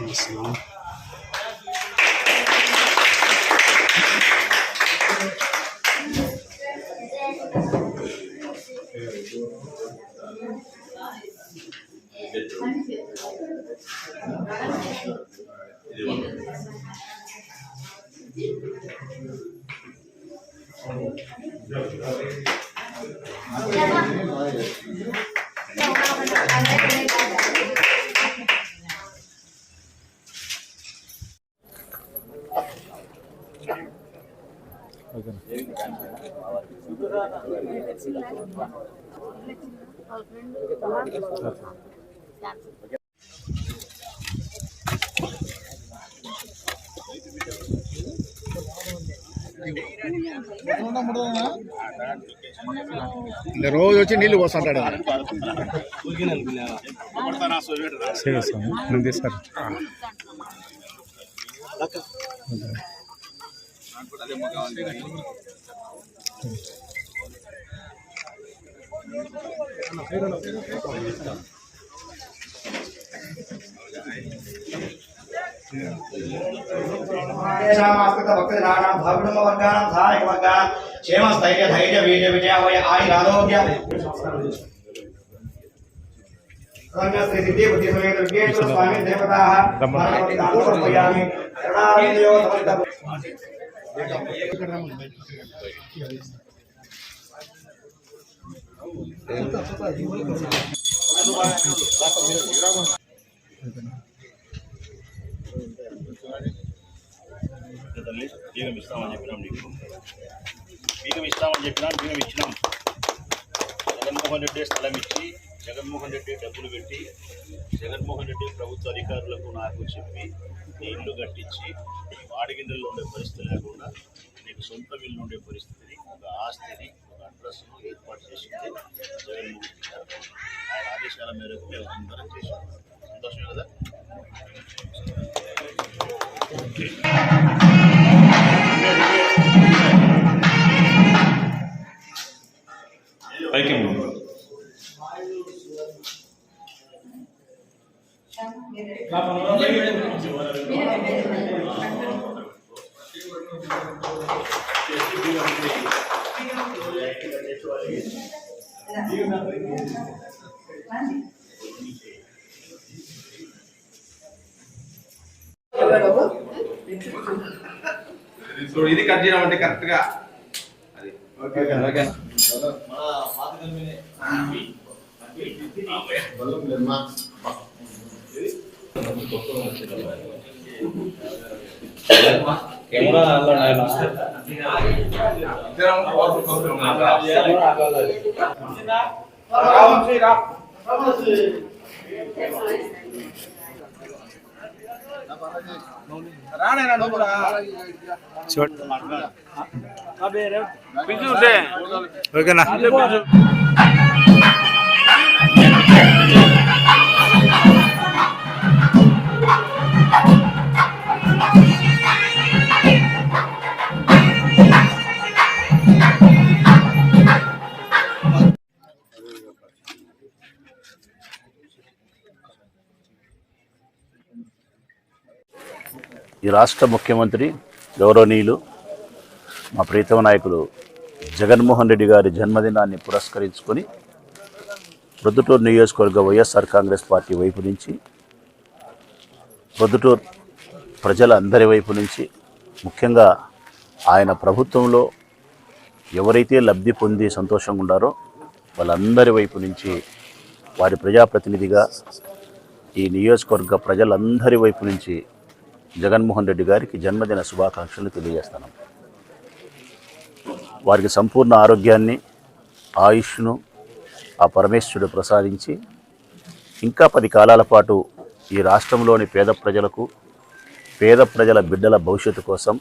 Tumesimama రోజు వచ్చి నీళ్ళు పోస్తుంటాడు సరే స్వామి నంది సార్ భక్తజనానాం భావిడమ వర్గానం సహాయక వర్గానం క్షేమ స్థైర్య ధైర్య వీర్య విజయ వయ ఆయురారోగ్య శ్రీ సిద్ధి బుద్ధి సమేత విఘ్నేశ్వర స్వామి దేవతాః సమర్పయామి కరుణావిందయో సమర్థ తల్లి బీగం ఇస్తామని చెప్పినాం నీకు బీగం ఇస్తామని చెప్పినాం బీగం ఇచ్చినాం జగన్మోహన్ రెడ్డి స్థలం ఇచ్చి జగన్మోహన్ రెడ్డి డబ్బులు పెట్టి జగన్మోహన్ రెడ్డి ప్రభుత్వ అధికారులకు నాకు చెప్పి నీ ఇల్లు కట్టించి వాడిగిండల్లో ఉండే పరిస్థితి లేకుండా నీకు సొంత ఇల్లు ఉండే పరిస్థితిని ఒక ఆస్తిని ఒక అడ్రస్ ఏర్పాటు చేసింది జగన్మోహన్ రెడ్డి గారు. ఆయన ఆదేశాల మేరకు మేము అందరం చేసాం సంతోషం కదా? చూడు ఇది కట్ చేయడం కరెక్ట్ గా అది ఇద్దరం పవర్ఫుల్ కౌంటర్ రామ్ శ్రీరామ్ రానేనా నువ్వు కూడా చూడ ఓకేనా ఈ రాష్ట్ర ముఖ్యమంత్రి గౌరవనీయులు మా ప్రీతమ నాయకులు జగన్మోహన్ రెడ్డి గారి జన్మదినాన్ని పురస్కరించుకొని ప్రొద్దుటూరు నియోజకవర్గ వైఎస్ఆర్ కాంగ్రెస్ పార్టీ వైపు నుంచి ప్రొద్దుటూరు ప్రజల అందరి వైపు నుంచి ముఖ్యంగా ఆయన ప్రభుత్వంలో ఎవరైతే లబ్ధి పొంది సంతోషంగా ఉండారో వాళ్ళందరి వైపు నుంచి వారి ప్రజాప్రతినిధిగా ఈ నియోజకవర్గ ప్రజలందరి వైపు నుంచి జగన్మోహన్ రెడ్డి గారికి జన్మదిన శుభాకాంక్షలు తెలియజేస్తాను. వారికి సంపూర్ణ ఆరోగ్యాన్ని ఆయుష్ను ఆ పరమేశ్వరుడు ప్రసాదించి ఇంకా పది కాలాల పాటు ఈ రాష్ట్రంలోని పేద ప్రజలకు పేద ప్రజల బిడ్డల భవిష్యత్తు కోసం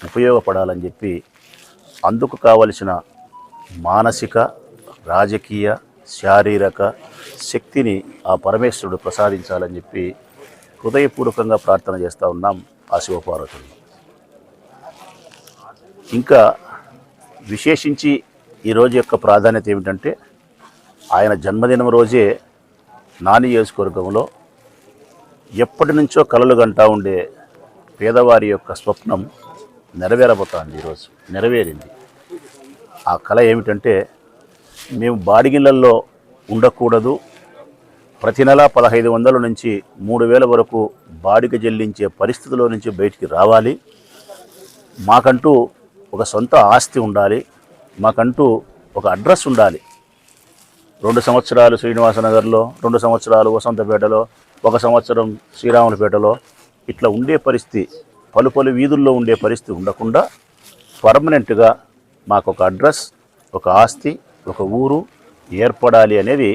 ఉపయోగపడాలని చెప్పి అందుకు కావలసిన మానసిక రాజకీయ శారీరక శక్తిని ఆ పరమేశ్వరుడు ప్రసాదించాలని చెప్పి హృదయపూర్వకంగా ప్రార్థన చేస్తూ ఉన్నాం ఆ శివపార్వతులు. ఇంకా విశేషించి ఈ రోజు యొక్క ప్రాధాన్యత ఏమిటంటే ఆయన జన్మదినం రోజే నా నియోజకవర్గంలో ఎప్పటి నుంచో కలలు గంటా ఉండే పేదవారి యొక్క స్వప్నం నెరవేరబోతోంది ఈరోజు నెరవేరింది. ఆ కళ ఏమిటంటే మేము బాడిగిళ్ళల్లో ఉండకూడదు ప్రతి నెల పదహైదు వందల నుంచి మూడు వేల వరకు బాడిగ చెల్లించే పరిస్థితిలో నుంచి బయటికి రావాలి. మాకంటూ ఒక సొంత ఆస్తి ఉండాలి. మాకంటూ ఒక అడ్రస్ ఉండాలి. రెండు సంవత్సరాలు శ్రీనివాసనగర్లో రెండు సంవత్సరాలు వసంతపేటలో ఒక సంవత్సరం శ్రీరాములపేటలో ఇట్లా ఉండే పరిస్థితి పలు పలు వీధుల్లో ఉండే పరిస్థితి ఉండకుండా పర్మనెంట్గా మాకు ఒక అడ్రస్ ఒక ఆస్తి ఒక ఊరు ఏర్పడాలి అనేది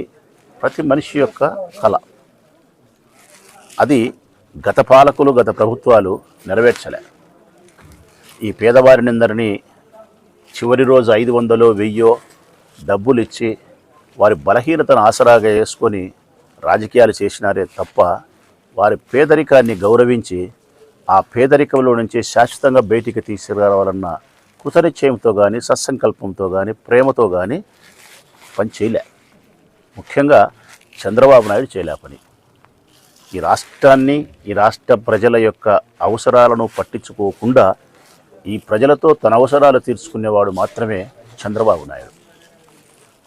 ప్రతి మనిషి యొక్క కళ. అది గత పాలకులు గత ప్రభుత్వాలు నెరవేర్చలే. ఈ పేదవారినందరినీ చివరి రోజు ఐదు వందలో వెయ్యో డబ్బులు ఇచ్చి వారి బలహీనతను ఆసరాగా వేసుకొని రాజకీయాలు చేసినారే తప్ప వారి పేదరికాన్ని గౌరవించి ఆ పేదరికంలో నుంచి శాశ్వతంగా బయటికి తీసుకురావాలన్న కృతనిశ్చయంతో కానీ సత్సంకల్పంతో కానీ ప్రేమతో కానీ పని చేయలే ముఖ్యంగా చంద్రబాబు నాయుడు చేయలే పని. ఈ రాష్ట్రాన్ని ఈ రాష్ట్ర ప్రజల యొక్క అవసరాలను పట్టించుకోకుండా ఈ ప్రజలతో తన అవసరాలు తీర్చుకునేవాడు మాత్రమే చంద్రబాబు నాయుడు.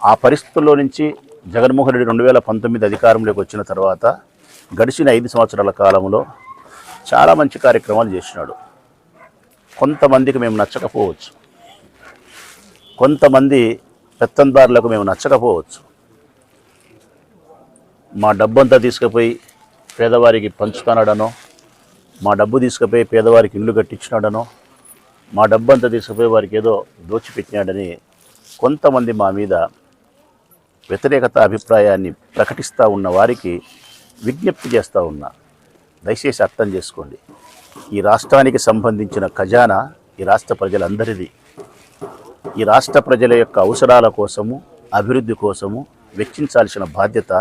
ఆ పరిస్థితుల్లో నుంచి జగన్మోహన్ రెడ్డి రెండు వేల పంతొమ్మిది అధికారంలోకి వచ్చిన తర్వాత గడిచిన ఐదు సంవత్సరాల కాలంలో చాలా మంచి కార్యక్రమాలు చేసినాడు. కొంతమందికి మేము నచ్చకపోవచ్చు. కొంతమంది పెత్తందారులకు మేము నచ్చకపోవచ్చు. మా డబ్బంతా తీసుకుపోయి పేదవారికి పంచుతానడనో మా డబ్బు తీసుకుపోయి పేదవారికి ఇల్లు కట్టించినాడనో మా డబ్బంతా తీసుకుపోయి వారికి ఏదో దోచిపెట్టినాడని కొంతమంది మా మీద వ్యతిరేకత అభిప్రాయాన్ని ప్రకటిస్తూ ఉన్న వారికి విజ్ఞప్తి చేస్తూ ఉన్నా. దయచేసి అర్థం చేసుకోండి. ఈ రాష్ట్రానికి సంబంధించిన ఖజానా ఈ రాష్ట్ర ప్రజలందరిది. ఈ రాష్ట్ర ప్రజల యొక్క అవసరాల కోసము అభివృద్ధి కోసము వెచ్చించాల్సిన బాధ్యత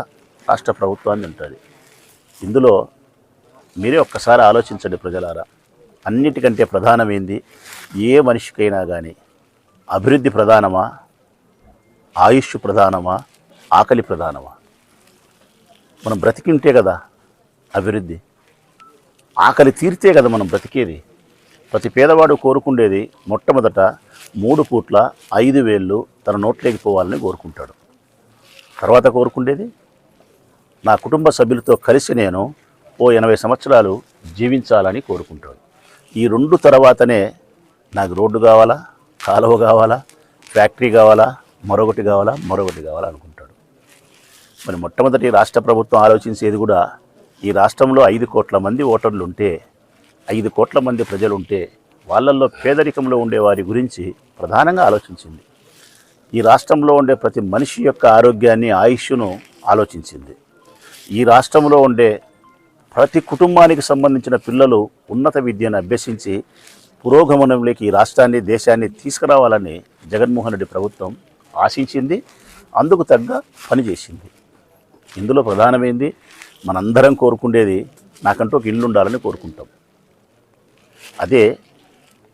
రాష్ట్ర ప్రభుత్వాన్ని ఉంటుంది. ఇందులో మీరే ఒక్కసారి ఆలోచించండి ప్రజలారా. అన్నిటికంటే ప్రధానమైంది ఏ మనిషికైనా కానీ అభివృద్ధి ప్రధానమా ఆయుష్ ప్రధానమా ఆకలి ప్రధానమా? మనం బ్రతికింటే కదా అభివృద్ధి. ఆకలి తీరితే కదా మనం బ్రతికేది. ప్రతి పేదవాడు కోరుకుండేది మొట్టమొదట మూడు పూట్ల ఐదు వేళ్ళు తన నోట్లోకి పోవాలని కోరుకుంటాడు. తర్వాత కోరుకుండేది నా కుటుంబ సభ్యులతో కలిసి నేను ఓ ఎనభై సంవత్సరాలు జీవించాలని కోరుకుంటాను. ఈ రెండు తర్వాతనే నాకు రోడ్డు కావాలా కాలువ కావాలా ఫ్యాక్టరీ కావాలా మరొకటి కావాలా మరొకటి కావాలా అనుకుంటాడు. మరి మొట్టమొదటి రాష్ట్ర ప్రభుత్వం ఆలోచించేది కూడా ఈ రాష్ట్రంలో ఐదు కోట్ల మంది ఓటర్లు ఉంటే ఐదు కోట్ల మంది ప్రజలు ఉంటే వాళ్ళల్లో పేదరికంలో ఉండే వారి గురించి ప్రధానంగా ఆలోచించింది. ఈ రాష్ట్రంలో ఉండే ప్రతి మనిషి యొక్క ఆరోగ్యాన్ని ఆయుష్ను ఆలోచించింది. ఈ రాష్ట్రంలో ఉండే ప్రతి కుటుంబానికి సంబంధించిన పిల్లలు ఉన్నత విద్యను అభ్యసించి పురోగమనంలోకి ఈ రాష్ట్రాన్ని దేశాన్ని తీసుకురావాలని జగన్మోహన్ రెడ్డి ప్రభుత్వం ఆశించింది. అందుకు తగ్గ పని చేసింది ఇందులో ప్రధానమైంది మనందరం కోరుకుండేది నాకంటూ ఒక ఇల్లు ఉండాలని కోరుకుంటాం. అదే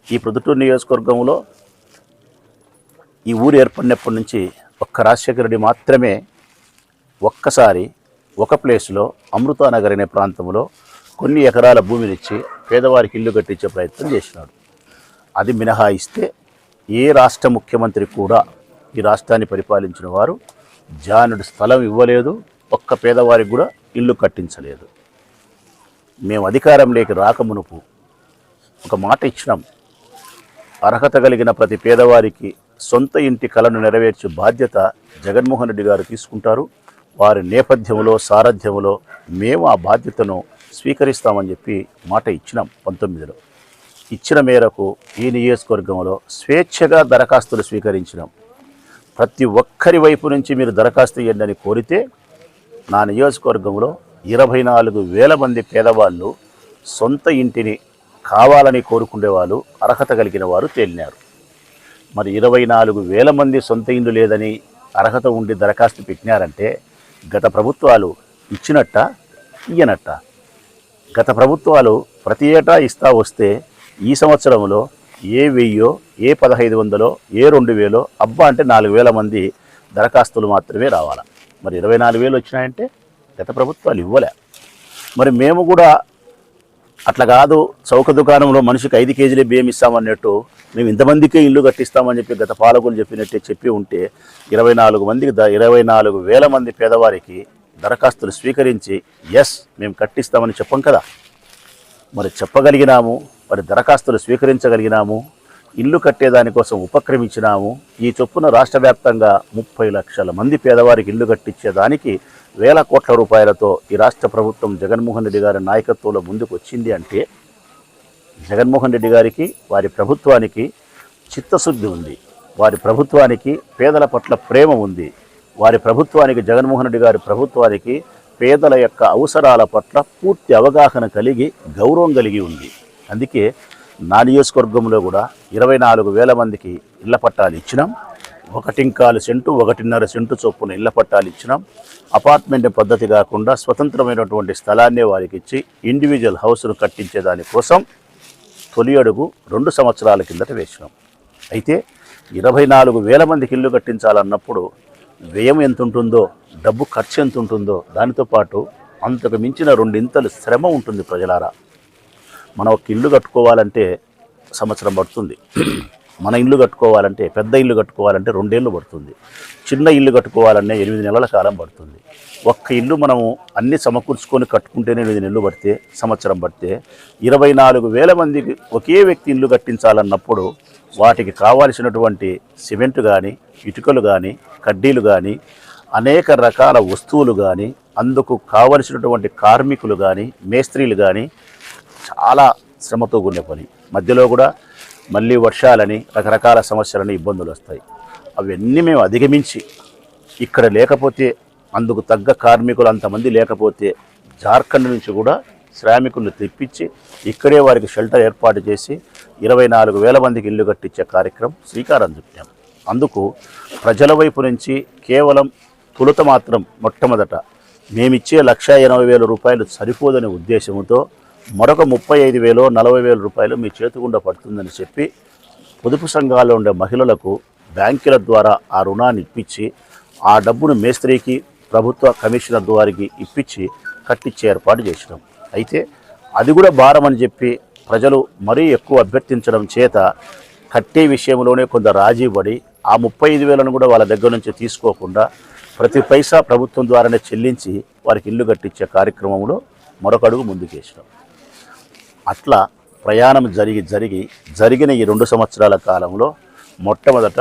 ఈ ప్రొద్దుటూరు నియోజకవర్గంలో ఈ ఊరు ఏర్పడినప్పటి నుంచి ఒక్క రాజశేఖర రెడ్డి మాత్రమే ఒక్కసారి ఒక ప్లేస్లో అమృతానగర్ అనే ప్రాంతంలో కొన్ని ఎకరాల భూమినిచ్చి పేదవారికి ఇల్లు కట్టించే ప్రయత్నం చేసినాడు. అది మినహాయిస్తే ఏ రాష్ట్ర ముఖ్యమంత్రి కూడా ఈ రాష్ట్రాన్ని పరిపాలించిన వారు జానుడు స్థలం ఇవ్వలేదు ఒక్క పేదవారికి కూడా ఇల్లు కట్టించలేదు. మేము అధికారంలోకి రాకమునుపు ఒక మాట ఇచ్చినాం. అర్హత కలిగిన ప్రతి పేదవారికి సొంత ఇంటి కలను నెరవేర్చే బాధ్యత జగన్మోహన్ రెడ్డి గారు తీసుకుంటారు. వారి నేపథ్యంలో సారథ్యంలో మేము ఆ బాధ్యతను స్వీకరిస్తామని చెప్పి మాట ఇచ్చినాం పంతొమ్మిదిలో. ఇచ్చిన మేరకు ఈ నియోజకవర్గంలో స్వేచ్ఛగా దరఖాస్తులు స్వీకరించినాం. ప్రతి ఒక్కరి వైపు నుంచి మీరు దరఖాస్తు ఇవ్వండి అని కోరితే నా నియోజకవర్గంలో ఇరవై నాలుగు వేల మంది పేదవాళ్ళు సొంత ఇంటిని కావాలని కోరుకునేవాళ్ళు అర్హత కలిగిన వారు తేలినారు. మరి ఇరవై నాలుగు వేల మంది సొంత ఇల్లు లేదని అర్హత ఉండి దరఖాస్తు పెట్టినారంటే గత ప్రభుత్వాలు ఇచ్చినట్ట ఇయ్యనట్ట. గత ప్రభుత్వాలు ప్రతి ఏటా ఇస్తా వస్తే ఈ సంవత్సరంలో ఏ వెయ్యో ఏ పదహైదు వందలో ఏ రెండు వేలో అబ్బా అంటే నాలుగు వేల మంది దరఖాస్తులు మాత్రమే రావాలా. మరి ఇరవై నాలుగు వేలు వచ్చినాయంటే గత ప్రభుత్వాలు ఇవ్వలే. మరి మేము కూడా అట్లా కాదు చౌక దుకాణంలో మనిషికి ఐదు కేజీలే బియ్యం ఇస్తామన్నట్టు మేము ఇంతమందికే ఇల్లు కట్టిస్తామని చెప్పి గత పాలకులు చెప్పినట్టే చెప్పి ఉంటే ఇరవై నాలుగు మందికి ద ఇరవై నాలుగు వేల మంది పేదవారికి దరఖాస్తులు స్వీకరించి ఎస్ మేము కట్టిస్తామని చెప్పం కదా. మరి చెప్పగలిగినాము మరి దరఖాస్తులు స్వీకరించగలిగినాము ఇల్లు కట్టేదానికోసం ఉపక్రమించినాము ఈ చొప్పున రాష్ట్ర వ్యాప్తంగా ముప్పై లక్షల మంది పేదవారికి ఇల్లు కట్టించేదానికి వేల కోట్ల రూపాయలతో ఈ రాష్ట్ర ప్రభుత్వం జగన్మోహన్ రెడ్డి గారి నాయకత్వంలో ముందుకు వచ్చింది అంటే జగన్మోహన్ రెడ్డి గారికి వారి ప్రభుత్వానికి చిత్తశుద్ధి ఉంది. వారి ప్రభుత్వానికి పేదల పట్ల ప్రేమ ఉంది. వారి ప్రభుత్వానికి జగన్మోహన్ రెడ్డి గారి ప్రభుత్వానికి పేదల యొక్క అవసరాల పట్ల పూర్తి అవగాహన కలిగి గౌరవం కలిగి ఉంది. అందుకే నా నియోజకవర్గంలో కూడా ఇరవై నాలుగు వేల మందికి ఇళ్ళ పట్టాలు ఇచ్చినాం. ఒకటింకాలు సెంటు ఒకటిన్నర సెంటు చొప్పున ఇళ్ళ పట్టాలు ఇచ్చినాం. అపార్ట్మెంట్ పద్ధతి కాకుండా స్వతంత్రమైనటువంటి స్థలాన్నే వారికి ఇచ్చి ఇండివిజువల్ హౌస్ను కట్టించే దానికోసం తొలి అడుగు రెండు సంవత్సరాల కిందట వేసినాం. అయితే ఇరవై నాలుగు వేల మందికి ఇల్లు కట్టించాలన్నప్పుడు వ్యయం ఎంత ఉంటుందో డబ్బు ఖర్చు ఎంత ఉంటుందో దానితో పాటు అంతకు మించిన రెండింతలు శ్రమ ఉంటుంది ప్రజలారా. మనం ఒక ఇల్లు కట్టుకోవాలంటే సంవత్సరం పడుతుంది. మన ఇల్లు కట్టుకోవాలంటే పెద్ద ఇల్లు కట్టుకోవాలంటే రెండేళ్ళు పడుతుంది. చిన్న ఇల్లు కట్టుకోవాలంటే ఎనిమిది నెలల కాలం పడుతుంది. ఒక్క ఇల్లు మనము అన్ని సమకూర్చుకొని కట్టుకుంటేనే ఎనిమిది నెలలు పడితే సంవత్సరం పడితే ఇరవై నాలుగు వేల మందికి ఒకే వ్యక్తి ఇల్లు కట్టించాలన్నప్పుడు వాటికి కావాల్సినటువంటి సిమెంట్ కానీ ఇటుకలు కానీ కడ్డీలు కానీ అనేక రకాల వస్తువులు కానీ అందుకు కావలసినటువంటి కార్మికులు కానీ మేస్త్రీలు కానీ చాలా శ్రమతో కూడిన పని. మధ్యలో కూడా మళ్ళీ వర్షాలని రకరకాల సమస్యలని ఇబ్బందులు వస్తాయి. అవన్నీ మేము అధిగమించి ఇక్కడ లేకపోతే అందుకు తగ్గ కార్మికులు అంతమంది లేకపోతే జార్ఖండ్ నుంచి కూడా శ్రామికులను తెప్పించి ఇక్కడే వారికి షెల్టర్ ఏర్పాటు చేసి ఇరవై నాలుగు వేల మందికి ఇల్లు కట్టించే కార్యక్రమం శ్రీకారం చుట్టాం. అందుకు ప్రజల వైపు నుంచి కేవలం తొలుత మాత్రం మొట్టమొదట మేమిచ్చే లక్ష ఎనభై వేల రూపాయలు సరిపోదనే ఉద్దేశంతో మరొక ముప్పై ఐదు వేలు నలభై వేల రూపాయలు మీ చేతిగుండా పడుతుందని చెప్పి పొదుపు సంఘాల్లో ఉండే మహిళలకు బ్యాంకుల ద్వారా ఆ రుణాన్ని ఇప్పించి ఆ డబ్బును మేస్త్రికి ప్రభుత్వ కమిషనర్ ద్వారికి ఇప్పించి కట్టించే ఏర్పాటు చేసినాం. అయితే అది కూడా భారం అని చెప్పి ప్రజలు మరీ ఎక్కువ అభ్యర్థించడం చేత కట్టే విషయంలోనే కొంత రాజీ పడి ఆ ముప్పై ఐదు వేలను కూడా వాళ్ళ దగ్గర నుంచి తీసుకోకుండా ప్రతి పైసా ప్రభుత్వం ద్వారానే చెల్లించి వారికి ఇల్లు కట్టించే కార్యక్రమంలో మరొక అడుగు ముందుకేసినాం అట్లా ప్రయాణం జరిగి జరిగి జరిగిన ఈ రెండు సంవత్సరాల కాలంలో మొట్టమొదట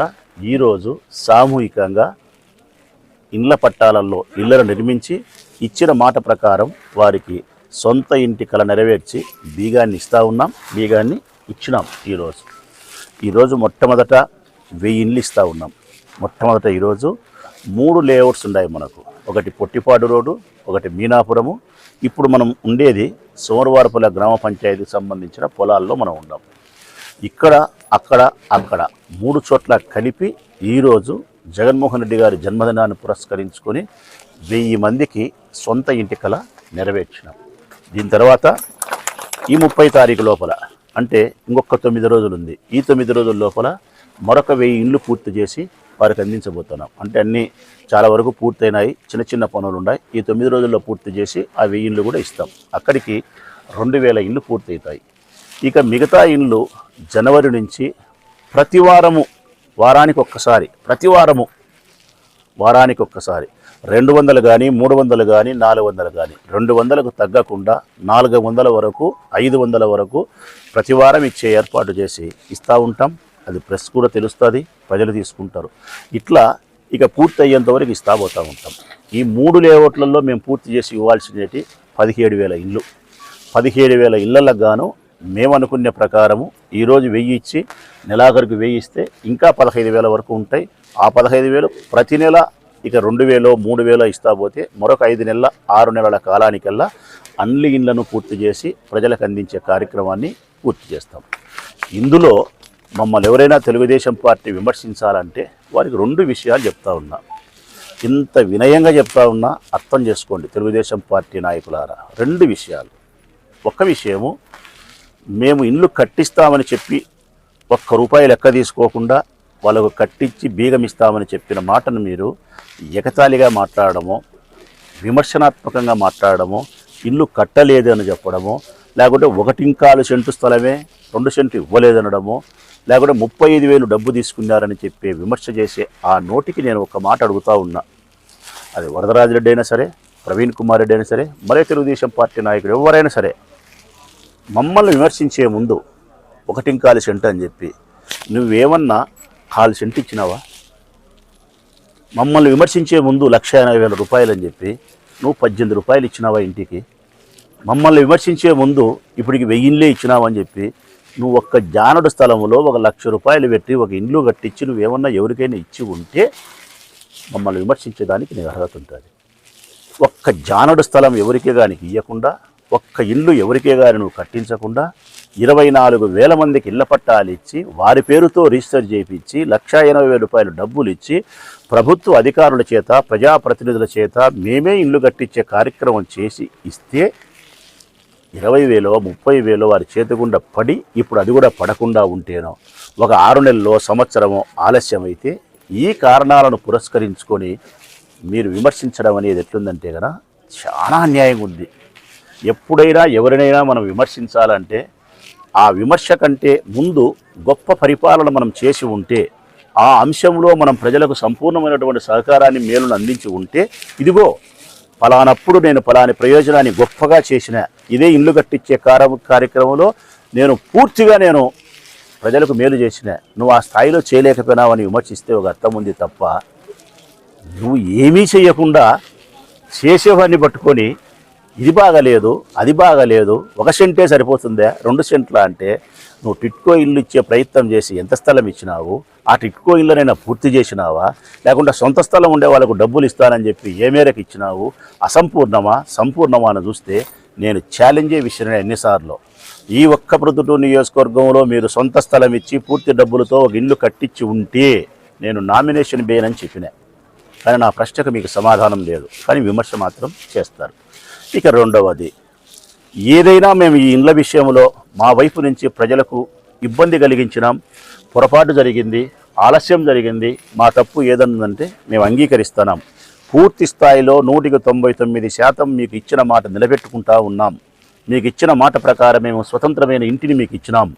ఈరోజు సామూహికంగా ఇండ్ల పట్టాలలో ఇళ్ళను నిర్మించి ఇచ్చిన మాట ప్రకారం వారికి సొంత ఇంటి కళ నెరవేర్చి బీగాన్ని ఇస్తూ ఉన్నాం బీగాన్ని ఇచ్చినాం ఈరోజు. ఈరోజు మొట్టమొదట వెయ్యి ఇండ్లు ఇస్తూ ఉన్నాం. మొట్టమొదట ఈరోజు మూడు లేఅవుట్స్ ఉన్నాయి మనకు. ఒకటి పొట్టిపాడు రోడ్డు ఒకటి మీనాపురము. ఇప్పుడు మనం ఉండేది సోమవారపల్లి గ్రామ పంచాయతీకి సంబంధించిన పొలాల్లో మనం ఉన్నాం. ఇక్కడ అక్కడ అక్కడ మూడు చోట్ల కలిపి ఈరోజు జగన్మోహన్ రెడ్డి గారి జన్మదినాన్ని పురస్కరించుకొని వెయ్యి మందికి సొంత ఇంటి కళ నెరవేర్చినాం. దీని తర్వాత ఈ ముప్పై తారీఖు లోపల అంటే ఇంకొక తొమ్మిది రోజులు ఉంది ఈ తొమ్మిది రోజుల లోపల మరొక వెయ్యి ఇండ్లు పూర్తి చేసి వారికి అందించబోతున్నాం. అంటే అన్నీ చాలా వరకు పూర్తయినాయి. చిన్న చిన్న పనులు ఉన్నాయి. ఈ తొమ్మిది రోజుల్లో పూర్తి చేసి ఆ వెయ్యి ఇండ్లు కూడా ఇస్తాం. అక్కడికి రెండు వేల ఇండ్లు పూర్తవుతాయి ఇక మిగతా ఇండ్లు జనవరి నుంచి ప్రతి వారము వారానికి ఒక్కసారి ప్రతి వారము వారానికి ఒక్కసారి రెండు వందలు కానీ మూడు వందలు కానీ నాలుగు వందలు కానీ రెండు వందలకు తగ్గకుండా నాలుగు వందల వరకు ఐదు వందల వరకు ప్రతి వారం ఇచ్చే ఏర్పాటు చేసి ఇస్తూ ఉంటాం. అది ప్రెస్ కూడా తెలుస్తుంది ప్రజలు తీసుకుంటారు. ఇట్లా ఇక పూర్తి అయ్యేంతవరకు ఇస్తాబోతూ ఇస్తా పోతూ ఉంటాం. ఈ మూడు లేఅవుట్లలో మేము పూర్తి చేసి ఇవ్వాల్సినవి పదిహేడు వేల ఇల్లు పదిహేడు వేల ఇళ్ళకు గాను మేము అనుకునే ప్రకారము ఈరోజు వెయ్యి ఇచ్చి నెలాఖరుకు వెయ్యి ఇస్తే ఇంకా పదహైదు వేల వరకు ఉంటాయి. ఆ పదహైదు వేలు ప్రతి నెల ఇక రెండు వేలో మూడు వేలో ఇస్తా పోతే మరొక ఐదు నెలల ఆరు నెలల కాలానికల్లా అన్ని ఇండ్లను పూర్తి చేసి ప్రజలకు అందించే కార్యక్రమాన్ని పూర్తి చేస్తాం. ఇందులో మమ్మల్ని ఎవరైనా తెలుగుదేశం పార్టీ విమర్శించాలంటే వారికి రెండు విషయాలు చెప్తా ఉన్నా. ఇంత వినయంగా చెప్తా ఉన్నా అర్థం చేసుకోండి తెలుగుదేశం పార్టీ నాయకులారా. రెండు విషయాలు. ఒక్క విషయము మేము ఇల్లు కట్టిస్తామని చెప్పి ఒక్క రూపాయి లెక్క తీసుకోకుండా వాళ్ళకు కట్టించి బీగం ఇస్తామని చెప్పిన మాటను మీరు ఎగతాళిగా మాట్లాడడమో విమర్శనాత్మకంగా మాట్లాడడమో ఇల్లు కట్టలేదు అని చెప్పడము లేకుంటే ఒకటింకాలు సెంటు స్థలమే రెండు సెంటు ఇవ్వలేదనడము. లేకుంటే ముప్పై ఐదు వేలు డబ్బు తీసుకున్నారని చెప్పి విమర్శ చేసే ఆ నోటికి నేను ఒక మాట అడుగుతా ఉన్నా. అది వరదరాజిరెడ్డి అయినా సరే ప్రవీణ్ కుమార్ రెడ్డి అయినా సరే మరే తెలుగుదేశం పార్టీ నాయకుడు ఎవరైనా సరే మమ్మల్ని విమర్శించే ముందు ఒకటింకాలు సెంటు అని చెప్పి నువ్వేమన్నా కాలు సెంటు ఇచ్చినావా? మమ్మల్ని విమర్శించే ముందు లక్ష ఎనభై వేల రూపాయలు అని చెప్పి నువ్వు పద్దెనిమిది రూపాయలు ఇచ్చినావా ఇంటికి? మమ్మల్ని విమర్శించే ముందు ఇప్పటికి వెయ్యిన్లే ఇచ్చినావని చెప్పి నువ్వు ఒక్క జానుడు స్థలంలో ఒక లక్ష రూపాయలు పెట్టి ఒక ఇండ్లు కట్టించి నువ్వేమన్నా ఎవరికైనా ఇచ్చి ఉంటే మమ్మల్ని విమర్శించడానికి నీకు అర్హత ఉంటుంది. ఒక్క జానుడు స్థలం ఎవరికే కానీ ఇవ్వకుండా ఒక్క ఇల్లు ఎవరికే కానీ నువ్వు కట్టించకుండా ఇరవై నాలుగు వేల మందికి ఇళ్ళ పట్టాలు ఇచ్చి వారి పేరుతో రిజిస్టర్ చేయించి లక్షా ఎనభై వేల రూపాయలు డబ్బులు ఇచ్చి ప్రభుత్వ అధికారుల చేత ప్రజాప్రతినిధుల చేత మేమే ఇల్లు కట్టించే కార్యక్రమం చేసి ఇస్తే ఇరవై వేలో ముప్పై వేలో వారి చేతిగుండా పడి ఇప్పుడు అది కూడా పడకుండా ఉంటేనో ఒక ఆరు నెలలో సంవత్సరమో ఆలస్యమైతే ఈ కారణాలను పురస్కరించుకొని మీరు విమర్శించడం అనేది ఎట్లుందంటే కదా చాలా అన్యాయంగా ఉంది. ఎప్పుడైనా ఎవరినైనా మనం విమర్శించాలంటే ఆ విమర్శ కంటే ముందు గొప్ప పరిపాలన మనం చేసి ఉంటే ఆ అంశంలో మనం ప్రజలకు సంపూర్ణమైనటువంటి సహకారాన్ని మేలును అందించి ఉంటే ఇదిగో ఫలానప్పుడు నేను ఫలాని ప్రయోజనాన్ని గొప్పగా చేసిన ఇదే ఇల్లు కట్టించే కార్యక్రమంలో నేను పూర్తిగా నేను ప్రజలకు మేలు చేసిన. నువ్వు ఆ స్థాయిలో చేయలేకపోయినావని విమర్శిస్తే ఒక అర్థం ఉంది తప్ప నువ్వు ఏమీ చేయకుండా చేసేవాడిని పట్టుకొని ఇది బాగలేదు అది బాగలేదు ఒక సెంటే సరిపోతుందా రెండు సెంట్ల అంటే నువ్వు టిట్కో ఇల్లు ఇచ్చే ప్రయత్నం చేసి ఎంత స్థలం ఇచ్చినావు ఆ టిట్కో ఇల్లునైనా పూర్తి చేసినావా? లేకుంటే సొంత స్థలం ఉండే వాళ్ళకు డబ్బులు ఇస్తానని చెప్పి ఏ మేరకు ఇచ్చినావు? అసంపూర్ణమా? సంపూర్ణమా అని చూస్తే నేను ఛాలెంజే విషయమే ఎన్నిసార్లు. ఈ ఒక్క ప్రొద్దుటూరు నియోజకవర్గంలో మీరు సొంత స్థలం ఇచ్చి పూర్తి డబ్బులతో ఒక ఇల్లు కట్టించి ఉంటే నేను నామినేషన్ బేనని చెప్పినా. కానీ నా ప్రశ్నకు మీకు సమాధానం లేదు. కానీ విమర్శ మాత్రం చేస్తారు. ఇక రెండవది ఏదైనా మేము ఈ ఇండ్ల విషయంలో మా వైపు నుంచి ప్రజలకు ఇబ్బంది కలిగించినాం పొరపాటు జరిగింది ఆలస్యం జరిగింది మా తప్పు ఏదన్నదంటే మేము అంగీకరిస్తున్నాం. పూర్తి స్థాయిలో నూటికి తొంభై తొమ్మిది శాతం మీకు ఇచ్చిన మాట నిలబెట్టుకుంటా ఉన్నాం. మీకు ఇచ్చిన మాట ప్రకారం మేము స్వతంత్రమైన ఇంటిని మీకు ఇచ్చినాం.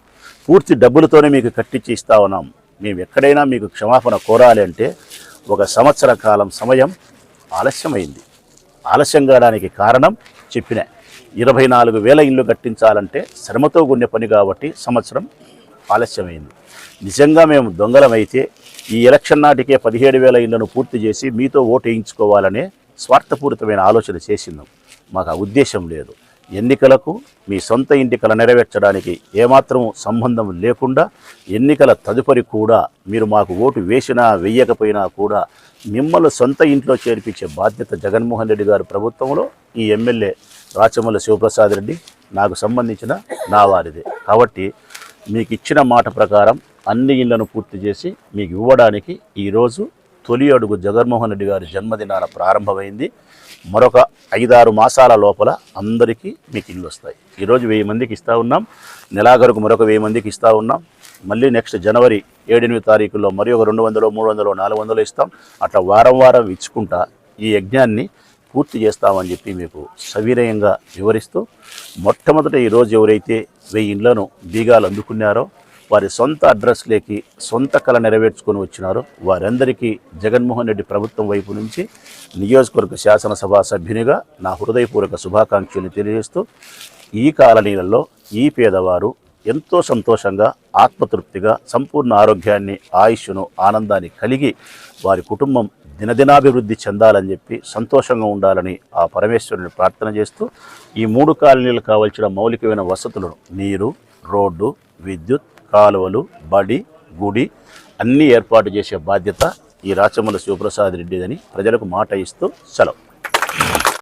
పూర్తి డబ్బులతోనే మీకు కట్టించి ఇస్తా ఉన్నాం. మేము ఎక్కడైనా మీకు క్షమాపణ కోరాలి అంటే ఒక సంవత్సర కాలం సమయం ఆలస్యమైంది. ఆలస్యం కావడానికి కారణం చెప్పిన. ఇరవై నాలుగు వేల ఇల్లు కట్టించాలంటే శ్రమతో కూడిన పని కాబట్టి సంవత్సరం ఆలస్యమైంది. నిజంగా మేము దొంగలమైతే ఈ ఎలక్షన్ నాటికే పదిహేడు వేల ఇళ్ళను పూర్తి చేసి మీతో ఓటు వేయించుకోవాలనే స్వార్థపూరితమైన ఆలోచన చేసిందాం. మాకు ఆ ఉద్దేశం లేదు. ఎన్నికలకు మీ సొంత ఇంటికల నెరవేర్చడానికి ఏమాత్రం సంబంధం లేకుండా ఎన్నికల తదుపరి కూడా మీరు మాకు ఓటు వేసినా వేయకపోయినా కూడా మిమ్మల్ని సొంత ఇంట్లో చేర్పించే బాధ్యత జగన్మోహన్ రెడ్డి గారు ప్రభుత్వంలో ఈ ఎమ్మెల్యే రాచమల్ల శివప్రసాద్ రెడ్డి నాకు సంబంధించిన నా వారిదే. కాబట్టి మీకు ఇచ్చిన మాట ప్రకారం అన్ని ఇళ్ళను పూర్తి చేసి మీకు ఇవ్వడానికి ఈరోజు తొలి అడుగు జగన్మోహన్ రెడ్డి గారి జన్మదినాన ప్రారంభమైంది. మరొక ఐదారు మాసాల లోపల అందరికీ మీకు ఇల్లు వస్తాయి. ఈరోజు వెయ్యి మందికి ఇస్తూ ఉన్నాం. నెలాఖరుకు మరొక వెయ్యి మందికి ఇస్తూ ఉన్నాం. మళ్ళీ నెక్స్ట్ జనవరి ఏడెనిమిది తారీఖుల్లో మరి ఒక రెండు వందలు మూడు వందలు నాలుగు వందలు ఇస్తాం. అట్లా వారం వారం ఇచ్చుకుంటా ఈ యజ్ఞాన్ని పూర్తి చేస్తామని చెప్పి మీకు సవినయంగా వివరిస్తూ మొట్టమొదట ఈరోజు ఎవరైతే వెయ్యి ఇండ్లను బీగాలు అందుకున్నారో వారి సొంత అడ్రస్లేకి సొంత కళ నెరవేర్చుకొని వచ్చినారో వారందరికీ జగన్మోహన్ రెడ్డి ప్రభుత్వం వైపు నుంచి నియోజకవర్గ శాసనసభ సభ్యునిగా నా హృదయపూర్వక శుభాకాంక్షలు తెలియజేస్తూ ఈ కాలనీలలో ఈ పేదవారు ఎంతో సంతోషంగా ఆత్మతృప్తిగా సంపూర్ణ ఆరోగ్యాన్ని ఆయుష్ను ఆనందాన్ని కలిగి వారి కుటుంబం దినదినాభివృద్ధి చెందాలని చెప్పి సంతోషంగా ఉండాలని ఆ పరమేశ్వరుని ప్రార్థన చేస్తూ ఈ మూడు కాలనీలు కావలసిన మౌలికమైన వసతులను నీరు రోడ్డు విద్యుత్ కాలువలు బడి గుడి అన్నీ ఏర్పాటు చేసే బాధ్యత ఈ రాచమల్ల శివప్రసాద్ రెడ్డిదని ప్రజలకు మాట ఇస్తూ సెలవు.